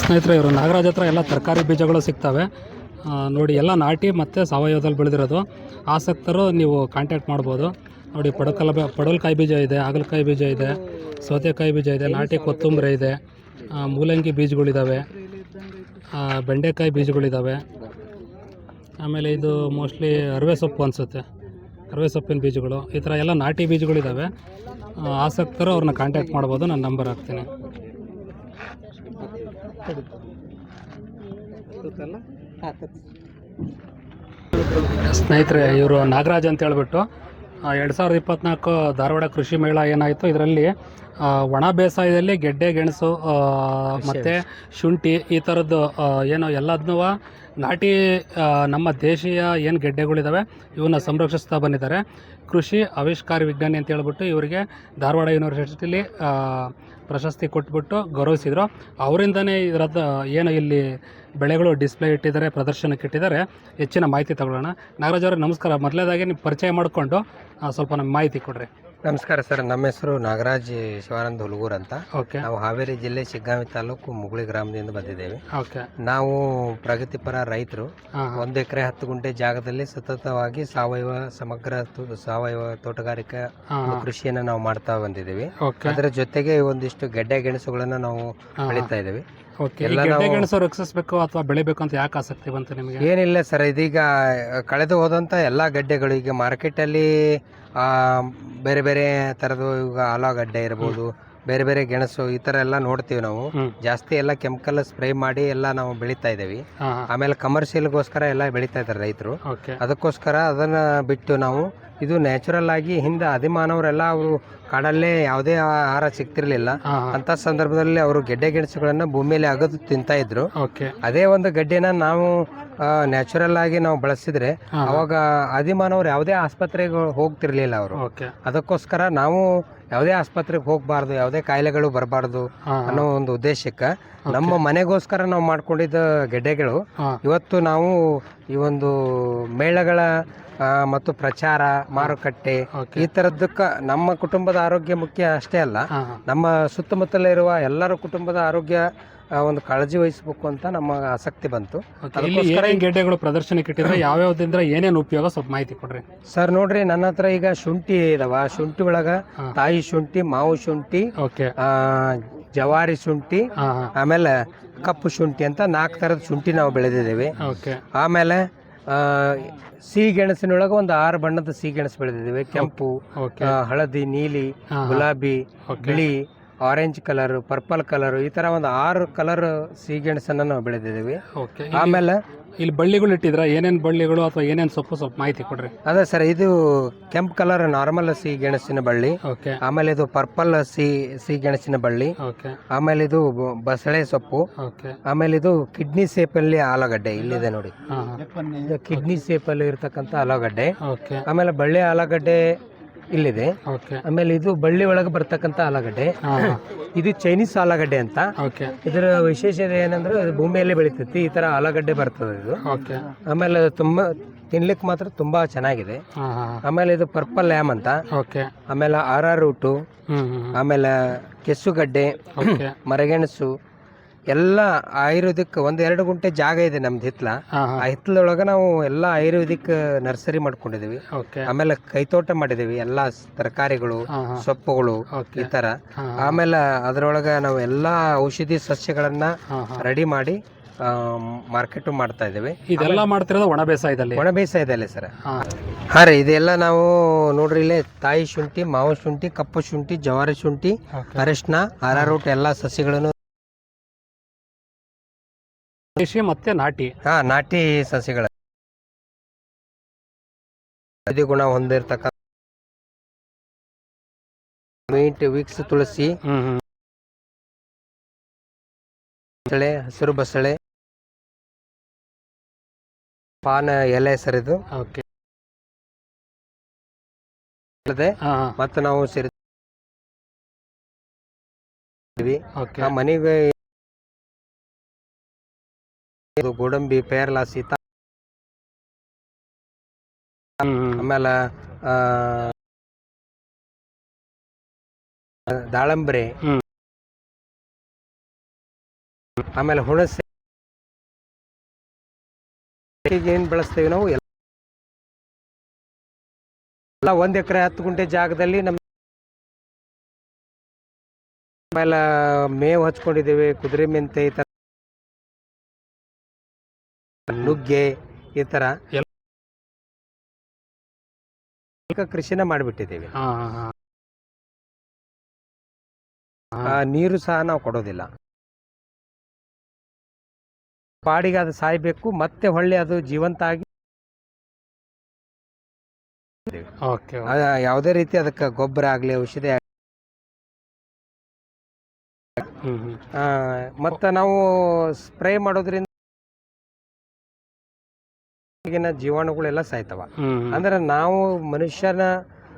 ಸ್ನೇಹಿತರೆ, ಇವರು ನಾಗರಾಜ್ ಹತ್ರ ಎಲ್ಲ ತರಕಾರಿ ಬೀಜಗಳು ಸಿಗ್ತವೆ. ನೋಡಿ, ಎಲ್ಲ ನಾಟಿ ಮತ್ತು ಸಾವಯವದಲ್ಲಿ ಬೆಳೆದಿರೋದು. ಆಸಕ್ತರು ನೀವು ಕಾಂಟ್ಯಾಕ್ಟ್ ಮಾಡ್ಬೋದು. ನೋಡಿ, ಪಡಕಲ ಪಡಲ್ಕಾಯಿ ಬೀಜ ಇದೆ, ಹಾಗಲಕಾಯಿ ಬೀಜ ಇದೆ, ಸೌತೆಕಾಯಿ ಬೀಜ ಇದೆ, ನಾಟಿ ಕೊತ್ತಂಬರಿ ಇದೆ ಮೂಲಂಗಿ ಬೀಜಗಳಿದ್ದಾವೆ ಬೆಂಡೆಕಾಯಿ ಬೀಜಗಳಿದ್ದಾವೆ ಆಮೇಲೆ ಇದು ಮೋಸ್ಟ್ಲಿ ಅರವೆ ಸೊಪ್ಪು ಅನಿಸುತ್ತೆ. ಅರವೆ ಸೊಪ್ಪಿನ ಬೀಜಗಳು, ಈ ಥರ ಎಲ್ಲ ನಾಟಿ ಬೀಜಗಳಿದ್ದಾವೆ ಆಸಕ್ತರು ಅವ್ರನ್ನ ಕಾಂಟ್ಯಾಕ್ಟ್ ಮಾಡ್ಬೋದು, ನಾನು ನಂಬರ್ ಹಾಕ್ತೀನಿ. ಸ್ನೇಹಿತರೆ ಇವರು ನಾಗರಾಜ್ ಅಂತ ಹೇಳ್ಬಿಟ್ಟು ಎರಡು ಸಾವಿರದ ಇಪ್ಪತ್ತ್ನಾಲ್ಕು ಧಾರವಾಡ ಕೃಷಿ ಮೇಳ ಏನಾಯಿತು? ಇದರಲ್ಲಿ ಒಣ ಬೇಸಾಯದಲ್ಲಿ ಗೆಡ್ಡೆ ಗೆಣಸು ಮತ್ತು ಶುಂಠಿ ಈ ಥರದ್ದು ಏನು ಎಲ್ಲದನ್ನೂ ನಾಟಿ ನಮ್ಮ ದೇಶೀಯ ಏನು ಗೆಡ್ಡೆಗಳಿದ್ದಾವೆ ಇವನ್ನ ಸಂರಕ್ಷಿಸ್ತಾ ಬಂದಿದ್ದಾರೆ. ಕೃಷಿ ಆವಿಷ್ಕಾರ ವಿಜ್ಞಾನಿ ಅಂತ ಹೇಳ್ಬಿಟ್ಟು ಇವರಿಗೆ ಧಾರವಾಡ ಯೂನಿವರ್ಸಿಟಿಲಿ ಪ್ರಶಸ್ತಿ ಕೊಟ್ಬಿಟ್ಟು ಗೌರವಿಸಿದರು. ಅವರಿಂದನೇ ಇದರದ್ದು ಏನು ಇಲ್ಲಿ ಬೆಳೆಗಳು ಡಿಸ್ಪ್ಲೇ ಇಟ್ಟಿದ್ದಾರೆ ಪ್ರದರ್ಶನಕ್ಕೆ ಇಟ್ಟಿದ್ದಾರೆ. ಹೆಚ್ಚಿನ ಮಾಹಿತಿ ತಗೊಳ್ಳೋಣ. ನಾಗರಾಜ್ ಅವರೇ ನಮಸ್ಕಾರ. ಮೊದಲೇದಾಗಿ ನೀವು ಪರಿಚಯ ಮಾಡಿಕೊಂಡು ಸ್ವಲ್ಪ ನಮ್ಮ ಮಾಹಿತಿ ಕೊಡ್ರಿ. ನಮಸ್ಕಾರ ಸರ್ ನಮ್ಮ ಹೆಸರು ನಾಗರಾಜ್ ಶಿವಾನಂದ ಹುಲಗೂರ್ ಅಂತ. ಓಕೆ ನಾವು ಹಾವೇರಿ ಜಿಲ್ಲೆ ಶಿಗ್ಗಾಂವಿ ತಾಲೂಕು ಮುಗುಳಿ ಗ್ರಾಮದಿಂದ ಬಂದಿದ್ದೇವೆ. ಓಕೆ ನಾವು ಪ್ರಗತಿಪರ ರೈತರು. ಒಂದು ಎಕರೆ ಹತ್ತು ಗುಂಟೆ ಜಾಗದಲ್ಲಿ ಸತತವಾಗಿ ಸಾವಯವ ಸಮಗ್ರ ತು- ಸಾವಯವ ತೋಟಗಾರಿಕಾ ಒಂದು ಕೃಷಿಯನ್ನ ನಾವು ಮಾಡ್ತಾ ಬಂದಿದ್ದೀವಿ. ಅದರ ಜೊತೆಗೆ ಒಂದಿಷ್ಟು ಗೆಡ್ಡೆ ಗೆಣಸುಗಳನ್ನ ನಾವು. ಬೆಳೀತಾ ಇದ್ದೀವಿ. ಎಲ್ಲ ಗೆಡ್ಡೆ ನಾವು- ಗೆಣಸು ರಕ್ಷಿಸಬೇಕು ಅಥವಾ ಬೆಳಿಬೇಕು ಅಂತ ಯಾಕೆ ಆಸಕ್ತಿ ಬಂತು ನಿಮಗೆ? ಏನಿಲ್ಲ ಸರ್ ಇದೀಗ ಕಳೆದು ಹೋದಂತ ಎಲ್ಲ ಗಡ್ಡೆಗಳು ಈಗ ಮಾರ್ಕೆಟಲ್ಲಿ ಆ, ಬೇರೆ ಬೇರೆ ತರದ ಈಗ ಆಲೂಗಡ್ಡೆ ಇರ್ಬೋದು ಬೇರೆ ಬೇರೆ ಗೆಣಸು ಈ ತರ ಎಲ್ಲ ನೋಡ್ತೀವಿ ನಾವು. ಜಾಸ್ತಿ ಎಲ್ಲ ಕೆಮಿಕಲ್ ಸ್ಪ್ರೇ ಮಾಡಿ ಎಲ್ಲ ನಾವು ಬೆಳಿತಾ ಇದ್ದೀವಿ. ಆಮೇಲೆ ಕಮರ್ಷಿಯಲ್ಗೋಸ್ಕರ ಎಲ್ಲ ಬೆಳೀತಾ ಇದ್ದಾರೆ ರೈತರು. ಅದಕ್ಕೋಸ್ಕರ ಅದನ್ನ ಬಿಟ್ಟು ನಾವು ಇದು ನ್ಯಾಚುರಲ್ ಆಗಿ ಹಿಂದೆ ಅಧಿಮಾನವರೆಲ್ಲ ಅವರು ಕಾಡಲ್ಲೇ ಯಾವುದೇ ಆಹಾರ ಸಿಗ್ತಿರ್ಲಿಲ್ಲ. ಅಂತ ಸಂದರ್ಭದಲ್ಲಿ ಅವರು ಗೆಡ್ಡೆ ಗೆಣಸುಗಳನ್ನ ಭೂಮಿಯಲ್ಲಿ ಅಗದು ತಿಂತಾ ಇದ್ರು. ಅದೇ ಒಂದು ಗಡ್ಡೆನ ನಾವು ನ್ಯಾಚುರಲ್ ಆಗಿ ನಾವು ಬಳಸಿದ್ರೆ ಅವಾಗ ಅಧಿಮಾನವ್ರು ಯಾವುದೇ ಆಸ್ಪತ್ರೆಗೆ ಹೋಗ್ತಿರ್ಲಿಲ್ಲ ಅವರು. ಅದಕ್ಕೋಸ್ಕರ ನಾವು ಯಾವುದೇ ಆಸ್ಪತ್ರೆಗೆ ಹೋಗಬಾರ್ದು ಯಾವುದೇ ಕಾಯಿಲೆಗಳು ಬರಬಾರ್ದು ಅನ್ನೋ ಒಂದು ಉದ್ದೇಶಕ್ಕೆ ನಮ್ಮ ಮನೆಗೋಸ್ಕರ ನಾವು ಮಾಡ್ಕೊಂಡಿದ್ದ ಗೆಡ್ಡೆಗಳು ಇವತ್ತು ನಾವು ಈ ಒಂದು ಮೇಳಗಳ ಆ, ಮತ್ತು ಪ್ರಚಾರ ಮಾರುಕಟ್ಟೆ ಈ ತರದ್ದಕ್ಕ ನಮ್ಮ ಕುಟುಂಬದ ಆರೋಗ್ಯ ಮುಖ್ಯ ಅಷ್ಟೇ ಅಲ್ಲ ನಮ್ಮ ಸುತ್ತಮುತ್ತಲೇ ನಮ್ಮ ಸುತ್ತಮುತ್ತಲಿರುವ ಎಲ್ಲರ ಕುಟುಂಬದ ಆರೋಗ್ಯ ಆ, ಒಂದು ಕಾಳಜಿ ವಹಿಸಬೇಕು ಅಂತ ನಮ್ಮ ಆಸಕ್ತಿ ಬಂತು. ಏನೇನು ಗೆಡ್ಡೆಗಳು ಪ್ರದರ್ಶನಕ್ಕೆ ಇಟ್ಟಿದ್ರೆ ಯಾವ್ಯಾವ್ದಿಂದ ಏನೇನು ಉಪಯೋಗ ಸ್ವಲ್ಪ ಮಾಹಿತಿ ಕೊಡ್ರಿ. ಸರ್ ನೋಡ್ರಿ ನನ್ನ ಹತ್ರ ಈಗ ಶುಂಠಿ ಇದಾವ. ಶುಂಠಿ ಒಳಗ ಹಾ. ತಾಯಿ ಶುಂಠಿ ಮಾವು ಶುಂಠಿ ಓಕೆ ಆ, ಜವಾರಿ ಶುಂಠಿ ಹಾಂ ಹಾಂ. ಆಮೇಲೆ ಕಪ್ಪು ಶುಂಠಿ ಅಂತ ನಾಲ್ಕು ಥರದ ಶುಂಠಿ ನಾವು ಬೆಳೆದಿದ್ದೇವೆ. ಓಕೆ ಆಮೇಲೆ ಆ, ಸಿಹಿ ಗೆಣಸಿನೊಳಗೆ ಒಂದು ಆರು ಬಣ್ಣದ ಸಿಹಿ ಗೆಣಸು ಬೆಳೆದಿದ್ದೇವೆ. ಕೆಂಪು ಓಕೆ ಆ, ಹಳದಿ ನೀಲಿ ಹಾಂ ಹಾಂ. ಗುಲಾಬಿ ಬಿಳಿ ಆರೆಂಜ್ ಕಲರ್ ಪರ್ಪಲ್ ಕಲರ್ ಈ ತರ ಒಂದು ಆರು ಕಲರ್ ಸಿಹಿಗೆಣಸನ್ನ ನಾವು ಬೆಳೆದಿದ್ದೀವಿ. ಓಕೆ ಆಮೇಲೆ ಇಲ್ಲಿ ಬಳ್ಳಿಗಳು ಇಟ್ಟಿದ್ರ ಏನೇನು ಬಳ್ಳಿಗಳು ಅಥವಾ ಏನೇನು ಸೊಪ್ಪು ಸ್ವಲ್ಪ ಮಾಹಿತಿ ಕೊಡ್ರಿ. ಅದೇ ಸರ್ ಇದು ಕೆಂಪು ಕಲರ್ ನಾರ್ಮಲ್ ಸಿಹಿಗೆಣಸಿನ ಬಳ್ಳಿ. ಓಕೆ ಆಮೇಲೆ ಇದು ಪರ್ಪಲ್ ಸಿಹಿ ಗೆಣಸಿನ ಬಳ್ಳಿ. ಓಕೆ ಆಮೇಲೆ ಇದು ಬ- ಬಸಳೆ ಸೊಪ್ಪು. ಓಕೆ ಆಮೇಲೆ ಇದು ಕಿಡ್ನಿ ಸೇಪಲ್ಲಿ ಆಲೂಗಡ್ಡೆ ಇಲ್ಲಿದೆ ನೋಡಿ. ಹಾಂ ಇದು ಕಿಡ್ನಿ ಸೇಪಲ್ಲಿ ಇರ್ತಕ್ಕಂಥ ಆಲೂಗಡ್ಡೆ. ಓಕೆ ಆಮೇಲೆ ಬಳ್ಳಿ ಆಲೂಗಡ್ಡೆ ಇಲ್ಲಿದೆ. ಓಕೆ. ಆಮೇಲೆ ಇದು ಬಳ್ಳಿ ಒಳಗೆ ಬರ್ತಕ್ಕಂಥ ಆಲೂಗಡ್ಡೆ. ಇದು ಚೈನೀಸ್ ಆಲೂಗಡ್ಡೆ ಅಂತ. ಓಕೆ. ಇದರ ವಿಶೇಷತೆ ಏನಂದ್ರೆ ಅದು ಭೂಮಿಯಲ್ಲಿ ಬೆಳೀತೈತಿ. ಈ ತರ ಆಲೂಗಡ್ಡೆ ಬರ್ತದೆ ಇದು. ಓಕೆ. ಆಮೇಲೆ ಅದು ತುಂಬಾ ತಿನ್ಲಿಕ್ಕೆ ಮಾತ್ರ ತುಂಬಾ ಚೆನ್ನಾಗಿದೆ. ಹಾಂ ಹಾಂ ಆಮೇಲೆ ಇದು ಪರ್ಪಲ್ ಲ್ಯಾಮ್ ಅಂತ. ಓಕೆ. ಆಮೇಲೆ ಆರ್ ಆರ್ ರೂಟು ಹ್ಞೂ ಆಮೇಲೆ ಕೆಸುಗಡ್ಡೆ. ಮರಗೆಣಸು. ಎಲ್ಲ ಆಯುರ್ವೇದಿಕ್ ಒಂದ್ ಎರಡು ಗುಂಟೆ ಜಾಗ ಇದೆ ನಮ್ದು ಹಿತ್ಲ. ಆ ಹಿತ್ಲೊಳಗ ನಾವು ಎಲ್ಲ ಆಯುರ್ವೇದಿಕ್ ನರ್ಸರಿ ಮಾಡ್ಕೊಂಡಿದೀವಿ. ಆಮೇಲೆ ಕೈತೋಟ ಮಾಡಿದೀವಿ ಎಲ್ಲಾ ತರಕಾರಿಗಳು ಸೊಪ್ಪುಗಳು ಈ ತರ. ಆಮೇಲೆ ಅದ್ರೊಳಗ ನಾವು ಎಲ್ಲಾ ಔಷಧಿ ಸಸ್ಯಗಳನ್ನ ರೆಡಿ ಮಾಡಿ ಮಾರ್ಕೆಟ್ ಮಾಡ್ತಾ ಇದ್ದೇವೆ. ಇದೆಲ್ಲ ಮಾಡ್ತಿರೋದು ಒಣ ಬೇಸಾಯದಲ್ಲಿ? ಒಣ ಬೇಸಾಯದಲ್ಲಿ ಸರ್. ಹಾಂ. ರೀ ಇದೆಲ್ಲ ನಾವು ನೋಡ್ರಿ ಇಲ್ಲೇ ತಾಯಿ ಶುಂಠಿ ಮಾವು ಶುಂಠಿ ಕಪ್ಪು ಶುಂಠಿ ಜವಾರಿ ಶುಂಠಿ ಅರಿಶಿನ ಆರಾರೂಟ್ ಎಲ್ಲಾ ಸಸ್ಯಗಳನ್ನು ದೇಶಿ ಮತ್ತೆ ನಾಟಿ. ಹಾ ನಾಟಿ ಸಸಿಗಳ. ಔಷಧಿ ಗುಣ ಹೊಂದಿರತಕ್ಕ ಮೀಟ್ ವಿಕ್ಸ್ ತುಳಸಿ. ಹ್ಮ್ ಬಸಳೆ ಹಸಿರು ಬಸಳೆ. ಪಾನ ಎಲೆ ಸರಿದು. ಓಕೆ. ಅಲ್ಲದೆ ಮತ್ತೆ ನಾವು ಸೇರಿ ಓಕೆ. ಮನೆಗೆ ಗೋಡಂಬಿ ಪೇರ್ಲ ಸೀತಾ. ಆಮೇಲೆ ಆ, ದಾಳಂಬ್ರಿ. ಆಮೇಲೆ ಹುಣಸೆ. ಏನ್ ಬೆಳೆಸ್ತೀವಿ ನಾವು? ಎಲ್ಲ. ಒಂದ್ ಎಕರೆ ಹತ್ತು ಗುಂಟೆ ಜಾಗದಲ್ಲಿ ನಮ್ಮ ಆಮೇಲೆ ಮೇವು ಹಚ್ಕೊಂಡಿದ್ದೇವೆ ಕುದುರೆ ಮೆಂತೆ ಈ ನುಗ್ಗೆ ಈ ತರ ಕೃಷಿನ ಮಾಡಿಬಿಟ್ಟಿದ್ದೀವಿ. ನೀರು ಸಹ ನಾವು ಕೊಡೋದಿಲ್ಲ. ಪಾಡಿಗೆ ಅದು ಸಾಯ್ಬೇಕು ಮತ್ತೆ ಹೊಳ್ಳಿ ಅದು ಜೀವಂತ ಆಗಿ ಯಾವುದೇ ರೀತಿ ಅದಕ್ಕೆ ಗೊಬ್ಬರ ಆಗಲಿ ಔಷಧಿ ಮತ್ತೆ ನಾವು ಸ್ಪ್ರೇ ಮಾಡೋದ್ರಿಂದ ಈಗಿನ ಜೀವಾಣುಗಳೆಲ್ಲ ಸಾಯ್ತವ. ಅಂದ್ರೆ ನಾವು ಮನುಷ್ಯನ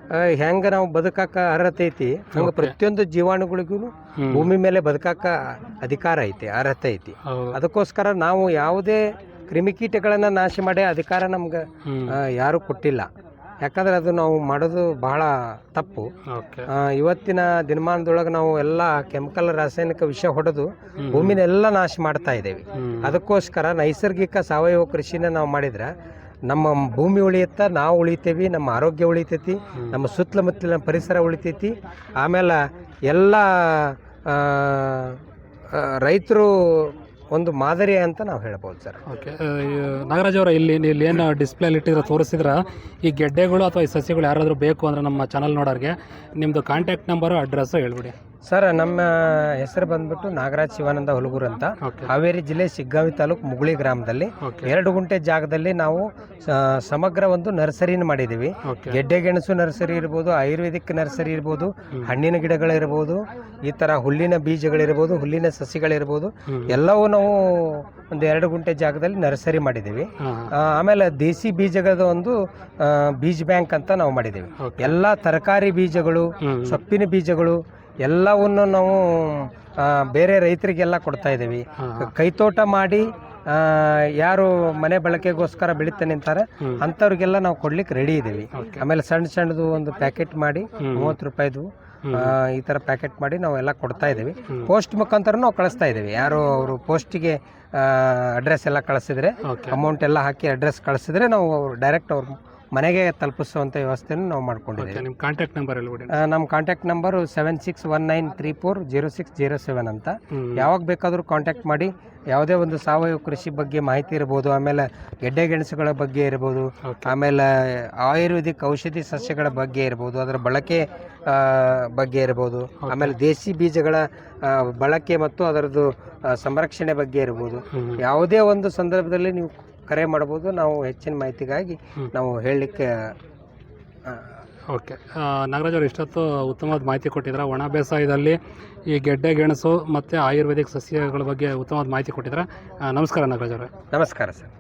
ಆ, ಹೆಂಗ ನಾವು ಬದುಕಾಕ ಅರ್ಹತೆ ಐತಿ ಹಂಗ ಪ್ರತಿಯೊಂದು ಜೀವಾಣುಗಳಿಗೂ ಭೂಮಿ ಮೇಲೆ ಬದುಕಾಕ ಅಧಿಕಾರ ಐತಿ ಅರ್ಹತೆ ಐತಿ. ಹೌದು. ಅದಕ್ಕೋಸ್ಕರ ನಾವು ಯಾವುದೇ ಕ್ರಿಮಿಕೀಟಗಳನ್ನ ನಾಶ ಮಾಡಿ ಅಧಿಕಾರ ನಮ್ಗ ಆ, ಯಾರೂ ಕೊಟ್ಟಿಲ್ಲ. ಯಾಕಂದ್ರೆ ಅದು ನಾವು ಮಾಡೋದು ಬಹಳ ತಪ್ಪು. ಓಕೆ. ಆ, ಇವತ್ತಿನ ದಿನಮಾನದೊಳಗೆ ನಾವು ಎಲ್ಲ ಕೆಮಿಕಲ್ ರಾಸಾಯನಿಕ ವಿಷ ಹೊಡೆದು. ಭೂಮಿನೆಲ್ಲ ನಾಶ ಮಾಡ್ತಾ ಇದ್ದೇವೆ. ಅದಕ್ಕೋಸ್ಕರ ನೈಸರ್ಗಿಕ ಸಾವಯವ ಕೃಷಿನ ನಾವು ಮಾಡಿದ್ರೆ ನಮ್ಮ ಭೂಮಿ ಉಳಿಯುತ್ತ ನಾವು ಉಳಿತೇವಿ ನಮ್ಮ ಆರೋಗ್ಯ ಉಳಿತೈತಿ. ನಮ್ಮ ಸುತ್ತಮುತ್ತಲಿನ ಪರಿಸರ ಉಳಿತೈತಿ. ಆಮೇಲೆ ಎಲ್ಲ ರೈತರು ಒಂದು ಮಾದರಿ ಅಂತ ನಾವು ಹೇಳ್ಬೋದು ಸರ್. ಓಕೆ. ನಾಗರಾಜ್ ಅವರ, ಇಲ್ಲಿ ಇಲ್ಲಿ ಏನು ಡಿಸ್ಪ್ಲೇಲಿ ಇಟ್ಟಿದ್ರೆ ತೋರಿಸಿದ್ರೆ ಈ ಗೆಡ್ಡೆಗಳು ಅಥವಾ ಈ ಸಸ್ಯಗಳು ಯಾರಾದರೂ ಬೇಕು ಅಂದರೆ ನಮ್ಮ ಚಾನಲ್ ನೋಡೋರಿಗೆ ನಿಮ್ಮದು ಕಾಂಟ್ಯಾಕ್ಟ್ ನಂಬರು ಅಡ್ರೆಸ್ಸು ಹೇಳ್ಬಿಡಿ. ಸರ್ ನಮ್ಮ ಹೆಸರು ಬಂದ್ಬಿಟ್ಟು ನಾಗರಾಜ್ ಶಿವಾನಂದ ಹುಲಗೂರು ಅಂತ. ಹಾವೇರಿ ಜಿಲ್ಲೆ ಸಿಗ್ಗಾವಿ ತಾಲೂಕು ಮುಗುಳಿ ಗ್ರಾಮದಲ್ಲಿ. ಎರಡು ಗುಂಟೆ ಜಾಗದಲ್ಲಿ ನಾವು ಸಮಗ್ರ ಒಂದು ನರ್ಸರಿನ ಮಾಡಿದ್ದೀವಿ. ಗೆಡ್ಡೆ ಗೆಣಸು ನರ್ಸರಿ ಇರ್ಬೋದು ಆಯುರ್ವೇದಿಕ್ ನರ್ಸರಿ ಇರ್ಬೋದು ಹಣ್ಣಿನ ಗಿಡಗಳಿರ್ಬೋದು ಈ ಥರ ಹುಲ್ಲಿನ ಬೀಜಗಳಿರ್ಬೋದು ಹುಲ್ಲಿನ ಸಸಿಗಳಿರ್ಬೋದು ಎಲ್ಲವೂ ನಾವು ಒಂದು ಎರಡು ಗುಂಟೆ ಜಾಗದಲ್ಲಿ ನರ್ಸರಿ ಮಾಡಿದ್ದೀವಿ. ಆ, ಆಮೇಲೆ ದೇಸಿ ಬೀಜಗಳ ಒಂದು ಆ, ಬೀಜ ಬ್ಯಾಂಕ್ ಅಂತ ನಾವು ಮಾಡಿದ್ದೀವಿ. ಎಲ್ಲ ತರಕಾರಿ ಬೀಜಗಳು ಸೊಪ್ಪಿನ ಬೀಜಗಳು ಎಲ್ಲವನ್ನು ನಾವು ಬೇರೆ ರೈತರಿಗೆಲ್ಲ ಕೊಡ್ತಾ ಇದ್ದೀವಿ. ಕೈತೋಟ ಮಾಡಿ ಯಾರು ಮನೆ ಬಳಕೆಗೋಸ್ಕರ ಬೆಳೀತಾ ನಿಂತಾರೆ ಅಂಥವ್ರಿಗೆಲ್ಲ ನಾವು ಕೊಡ್ಲಿಕ್ಕೆ ರೆಡಿ ಇದ್ದೀವಿ. ಆಮೇಲೆ ಸಣ್ಣ ಸಣ್ಣದು ಒಂದು ಪ್ಯಾಕೆಟ್ ಮಾಡಿ. ಮೂವತ್ತು ರೂಪಾಯಿದು ಈ ಥರ ಪ್ಯಾಕೆಟ್ ಮಾಡಿ ನಾವು ಎಲ್ಲ ಕೊಡ್ತಾ ಇದ್ದೀವಿ. ಪೋಸ್ಟ್ ಮುಖಾಂತರ ನಾವು ಕಳಿಸ್ತಾ ಇದ್ದೀವಿ. ಯಾರು ಅವರು ಪೋಸ್ಟಿಗೆ ಅಡ್ರೆಸ್ ಎಲ್ಲ ಕಳಿಸಿದ್ರೆ ಅಮೌಂಟ್ ಎಲ್ಲ ಹಾಕಿ ಅಡ್ರೆಸ್ ಕಳಿಸಿದ್ರೆ ನಾವು ಡೈರೆಕ್ಟ್ ಅವ್ರ ಮನೆಗೆ ತಲುಪಿಸುವಂಥ ವ್ಯವಸ್ಥೆಯನ್ನು ನಾವು ಮಾಡ್ಕೊಂಡಿದ್ದೀವಿ. ನಿಮ್ಮ ಕಾಂಟ್ಯಾಕ್ಟ್ ನಂಬರ್ ಆ, ನಮ್ಮ contact number seven six one nine three four zero six zero seven ಅಂತ. ಯಾವಾಗ ಬೇಕಾದರೂ ಕಾಂಟ್ಯಾಕ್ಟ್ ಮಾಡಿ ಯಾವುದೇ ಒಂದು ಸಾವಯವ ಕೃಷಿ ಬಗ್ಗೆ ಮಾಹಿತಿ ಇರ್ಬೋದು ಆಮೇಲೆ ಗೆಡ್ಡೆ ಗೆಣಸುಗಳ ಬಗ್ಗೆ ಇರ್ಬೋದು ಆಮೇಲೆ ಆಯುರ್ವೇದಿಕ್ ಔಷಧಿ ಸಸ್ಯಗಳ ಬಗ್ಗೆ ಇರ್ಬೋದು ಅದರ ಬಳಕೆ ಆ, ಬಗ್ಗೆ ಇರ್ಬೋದು ಆಮೇಲೆ ದೇಸಿ ಬೀಜಗಳ ಆ, ಬಳಕೆ ಮತ್ತು ಅದರದ್ದು ಆ, ಸಂರಕ್ಷಣೆ ಬಗ್ಗೆ ಇರ್ಬೋದು. ಯಾವುದೇ ಒಂದು ಸಂದರ್ಭದಲ್ಲಿ ನೀವು ಕರೆ ಮಾಡ್ಬೋದು. ನಾವು ಹೆಚ್ಚಿನ ಮಾಹಿತಿಗಾಗಿ ನಾವು ಹೇಳಲಿಕ್ಕೆ ಓಕೆ. ನಾಗರಾಜ್ ಅವರು ಇಷ್ಟೊತ್ತು ಉತ್ತಮವಾದ ಮಾಹಿತಿ ಕೊಟ್ಟಿದ್ದಾರೆ? ಒಣ ಬೇಸಾಯದಲ್ಲಿ ಈ ಗೆಡ್ಡೆ ಗೆಣಸು ಮತ್ತು ಆಯುರ್ವೇದಿಕ್ ಸಸ್ಯಗಳ ಬಗ್ಗೆ ಉತ್ತಮವಾದ ಮಾಹಿತಿ ಕೊಟ್ಟಿದ್ದಾರೆ? ನಮಸ್ಕಾರ ನಾಗರಾಜ್ ಅವರೇ. ನಮಸ್ಕಾರ ಸರ್.